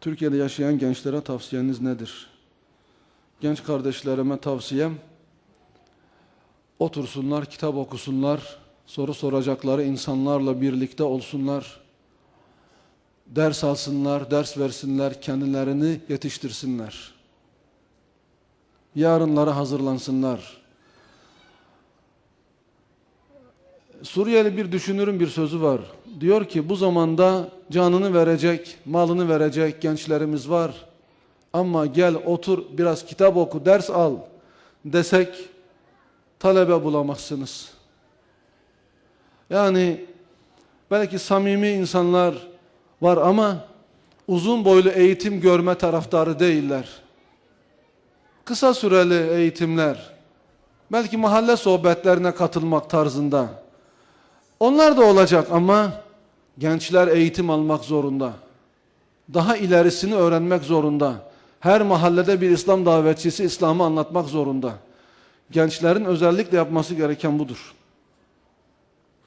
Türkiye'de yaşayan gençlere tavsiyeniz nedir? Genç kardeşlerime tavsiyem otursunlar, kitap okusunlar, soru soracakları insanlarla birlikte olsunlar. Ders alsınlar, ders versinler, kendilerini yetiştirsinler. Yarınlara hazırlansınlar. Suriyeli bir düşünürün bir sözü var. Diyor ki bu zamanda canını verecek, malını verecek gençlerimiz var. Ama gel otur biraz kitap oku, ders al desek talebe bulamazsınız. Yani belki samimi insanlar var ama uzun boylu eğitim görme taraftarı değiller. Kısa süreli eğitimler, belki mahalle sohbetlerine katılmak tarzında. Onlar da olacak ama gençler eğitim almak zorunda. Daha ilerisini öğrenmek zorunda. Her mahallede bir İslam davetçisi İslam'ı anlatmak zorunda. Gençlerin özellikle yapması gereken budur.